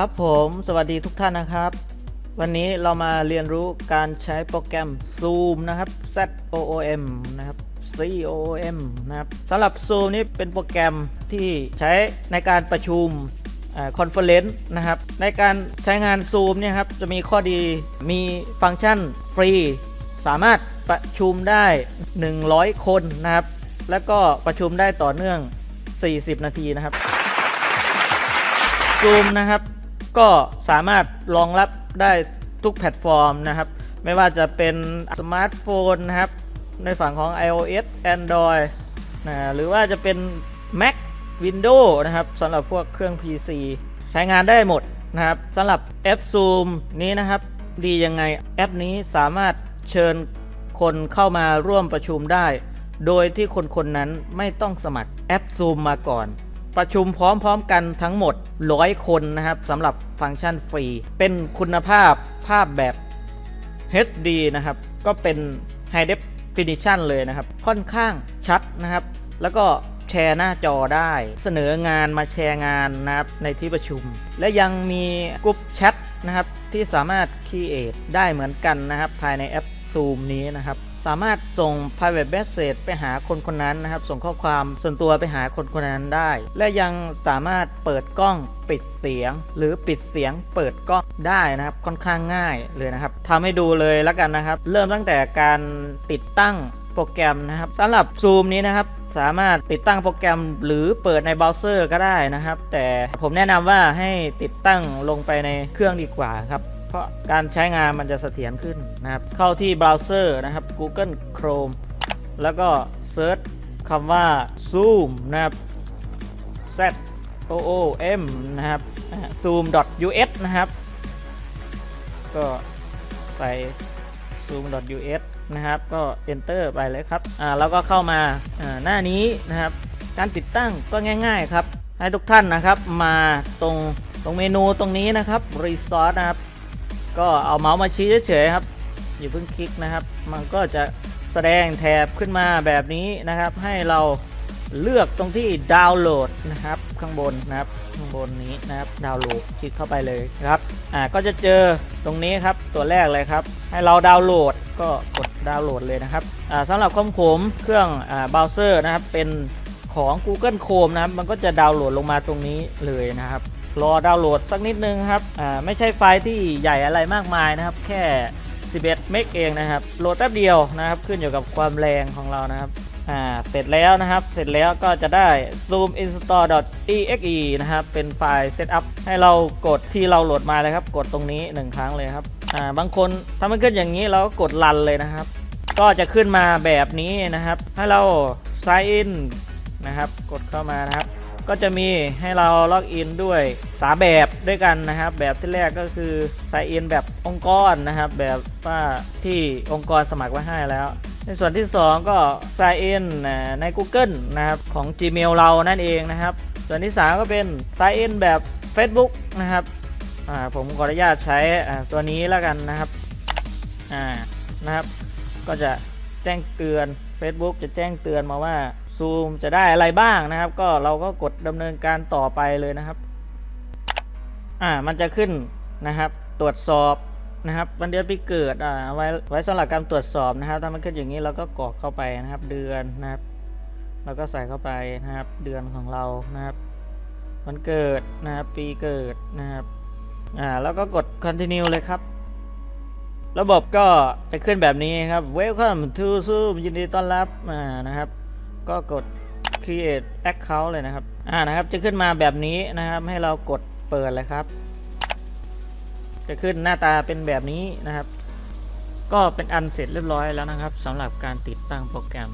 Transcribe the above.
ครับผมสวัสดีทุกท่านนะครับ วันนี้เรามาเรียนรู้การใช้โปรแกรม Zoom นะครับ Z O O M นะครับ C O O M นะครับสำหรับ Zoom นี่เป็นโปรแกรมที่ใช้ในการประชุมคอนเฟอเรนซ์นะครับ ในการใช้งาน Zoom เนี่ยครับจะมีข้อดีมีฟังก์ชันฟรี สามารถประชุมได้ 100 คนนะครับ แล้วก็ประชุมได้ต่อเนื่อง 40 นาทีนะครับ Zoom นะครับ ก็สามารถรองรับได้ทุกแพลตฟอร์มนะครับ ไม่ว่าจะเป็นสมาร์ทโฟนนะครับ ในฝั่งของ iOS Android นะหรือว่าจะเป็น Mac Windows นะครับสำหรับพวกเครื่อง PC ใช้งานได้หมดนะครับสำหรับแอป Zoom นี้นะครับ ดียังไงแอปนี้สามารถเชิญคนเข้ามาร่วมประชุมได้ โดยที่คนคนนั้นไม่ต้องสมัครแอป Zoom มาก่อน ประชุมพร้อมๆกันทั้งหมด 100 คนนะครับสำหรับฟังก์ชันฟรี เป็นคุณภาพภาพแบบ HD นะครับ ก็เป็น High Definition เลยนะครับ ค่อนข้างชัดนะครับ แล้วก็แชร์หน้าจอได้ เสนองานมาแชร์งานนะครับในที่ประชุม และยังมีกลุ่มแชทนะครับที่สามารถ Create ได้เหมือนกันนะครับ ภายในแอป Zoom นี้นะครับ สามารถส่ง private message ไปหาคนคนนั้นนะครับ ส่งข้อความส่วนตัวไปหาคนคนนั้นได้ และยังสามารถเปิดกล้องปิดเสียง หรือปิดเสียงเปิดกล้องได้นะครับค่อนข้างง่ายเลยนะครับทำให้ดูเลยแล้วกันนะครับ เริ่มตั้งแต่การติดตั้งโปรแกรมนะครับสำหรับ Zoom นี้นะครับสามารถติดตั้งโปรแกรมหรือเปิดในเบราว์เซอร์ก็ได้นะครับ แต่ผมแนะนำว่าให้ติดตั้งลงไปในเครื่องดีกว่าครับ ราะการใช้งานมันจะเสถียรขึ้นนะครับ เข้าที่เบราว์เซอร์นะครับ Google Chrome แล้วก็เซิร์ชคำว่า Zoom นะครับ Z O O M นะครับ zoom.us นะครับ ก็ใส่ zoom.us นะครับ ก็ enter ไปเลยครับ อ่า แล้วก็เข้ามาอ่าหน้านี้นะครับ การติดตั้งก็ง่าย ๆ ครับ ให้ทุกท่านนะครับ มาตรงตรงเมนูตรงนี้นะครับ resource นะครับ ก็เอาเมาส์มาชี้เฉยๆครับอย่าเพิ่งคลิกนะครับ มันก็จะแสดงแถบขึ้นมาแบบนี้นะครับ ให้เราเลือกตรงที่ดาวน์โหลดนะครับ ข้างบนนะครับ ข้างบนนี้นะครับ ดาวน์โหลดคลิกเข้าไปเลยครับอ่าก็จะเจอตรงนี้ครับตัวแรกเลยครับ ให้เราดาวน์โหลดก็กดดาวน์โหลดเลยนะครับอ่าสำหรับของผมเครื่องอ่าเบราว์เซอร์นะครับเป็นของ Google Chrome นะครับ มันก็จะดาวน์โหลดลงมาตรงนี้เลยนะครับ รอดาวน์โหลดสักนิดนึงครับอ่าไม่ใช่ไฟล์ที่ใหญ่อะไรมากมายนะครับ แค่ 11 เมกเองนะครับโหลดแป๊บเดียวนะครับ ขึ้นอยู่กับความแรงของเรานะครับอ่าเสร็จแล้วนะครับ เสร็จแล้วก็จะได้ zoom install.exe นะครับ เป็นไฟล์ setup ให้เรากดที่เราโหลดมาเลยครับ กดตรงนี้ 1 ครั้งเลยครับอ่าบางคนถ้ามันขึ้นอย่างนี้เราก็กดรันเลยนะครับ ก็จะขึ้นมาแบบนี้นะครับ ให้เรา sign in นะครับ กดเข้ามานะครับ ก็จะมีให้เราล็อกอินด้วยสามแบบด้วยกันนะครับ แบบที่แรกก็คือ sign in แบบองค์กรนะครับ แบบว่าที่องค์กรสมัครไว้ให้แล้ว ในส่วนที่ 2 ก็ sign in อ่าใน Google นะครับของ Gmail เรานั่นเองนะครับ ส่วนที่ 3 ก็เป็น sign in แบบ Facebook นะครับผมขออนุญาตใช้ตัวนี้แล้วกันนะครับนะครับ ก็จะแจ้งเตือน Facebook จะแจ้งเตือนมาว่า Zoom จะได้อะไรบ้างนะครับ ก็เราก็กดดำเนินการต่อไปเลยนะครับ อ่ามันจะขึ้นนะครับ ตรวจสอบนะครับวันเดือนปีเกิดอ่าไว้ไว้สำหรับการตรวจสอบนะครับ ถ้ามันขึ้นอย่างนี้เราก็กรอกเข้าไปนะครับ เดือนนะครับเราก็ใส่เข้าไปนะครับ เดือนของเรานะครับวันเกิดนะครับปีเกิดนะครับอ่าแล้วก็กด continue เลยครับ ระบบก็จะขึ้นแบบนี้ครับ Welcome to Zoom ยินดีต้อนรับอ่านะครับ ก็กด create account เลยนะครับ อ่านะครับจะขึ้นมาแบบนี้นะครับ ให้เรากดเปิดเลยครับ จะขึ้นหน้าตาเป็นแบบนี้นะครับ ก็เป็นอันเสร็จเรียบร้อยแล้วนะครับสำหรับการติดตั้งโปรแกรม